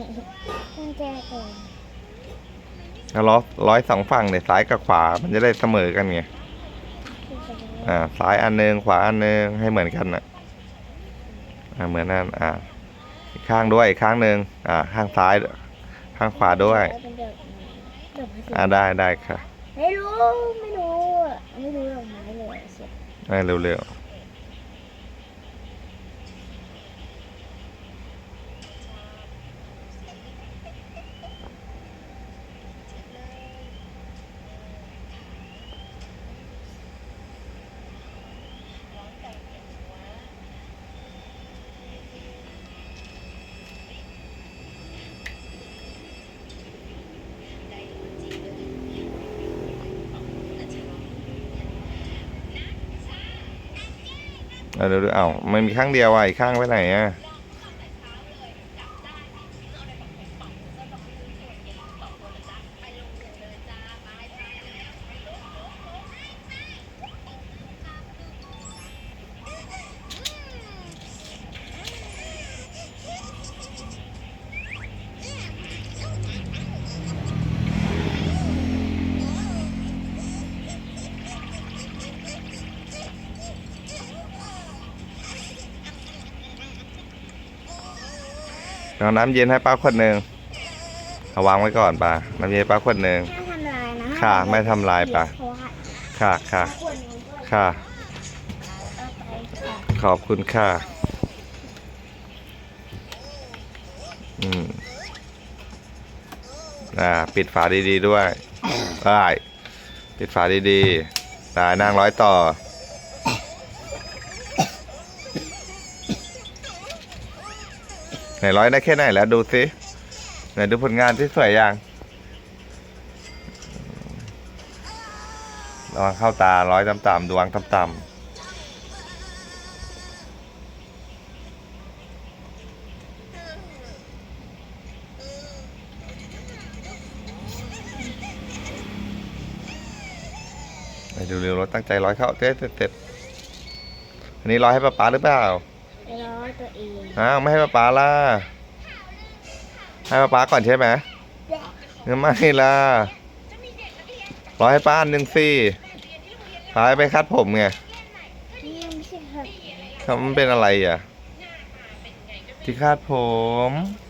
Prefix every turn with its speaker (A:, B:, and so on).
A: มันจะเกิน
B: แล้วร้อยร้อยสองฝั่งเนี่ยซ้ายกับขวา มันจะได้เสมอกันไง
A: ที่จะรู้
B: อ่า ซ้ายอันหนึ่งขวาอันหนึ่งให้เหมือนกันอะ อ่า เหมือนนั่น อ่า อีกข้างด้วยอีกข้างหนึ่งอ่า ข้างซ้าย ข้างขวาด้วย
A: เป็นดอกไม้ดอกไม้สี
B: อ่า ได้ได้ค่ะ
A: ไม่รู้ ไม่รู้อะไม่รู้ดอกไม้เลยเสีย
B: ได้เร็วๆ เอาเร็วเอ้ามันมีข้างเดียวอะอีกข้างไว้ไหนอะ เอาน้ำเย็นให้ป้าขวดหนึ่งเอาวางไว้ก่อนป้าน้ำเย็นให้ป้าขวดหนึ่ง
A: ถ้าทำลายนะ
B: ค่ะไม่ทำลายปะ
A: เพราะว่า
B: ค่ะค่ะ
A: ขวดนี้ก็
B: ค่ะ
A: เอาไปค่ะ
B: ขอบคุณค่ะ อืม อ่า ปิดฝาดีๆด้วย ได้ ปิดฝาดีๆได้นั่งร้อยต่อ ไหนร้อยได้แค่ไหนแล้วดูสิไหนดูผลงานที่สวยยังระวังเข้าตาร้อยต่ำๆดวงต่ำๆไปดูเร็วรถตั้งใจร้อยเข้าเต้เต็ดอันนี้ร้อยให้ป้าป๋าหรือเปล่า
A: ร้อยตัวเอง
B: อ้าวไม่ให้ป้าป๋าล่ะให้ป้าป๋าก่อนใช่ไหมเงั้นไม่ล่ะร้อยให้ป้าอันหนึ่งสิป้าให้ไปคัดผมไง
A: นี่ไม่ใช่ครับ
B: เขามันเป็นอะไรอะ ที่คาดผม
A: ไ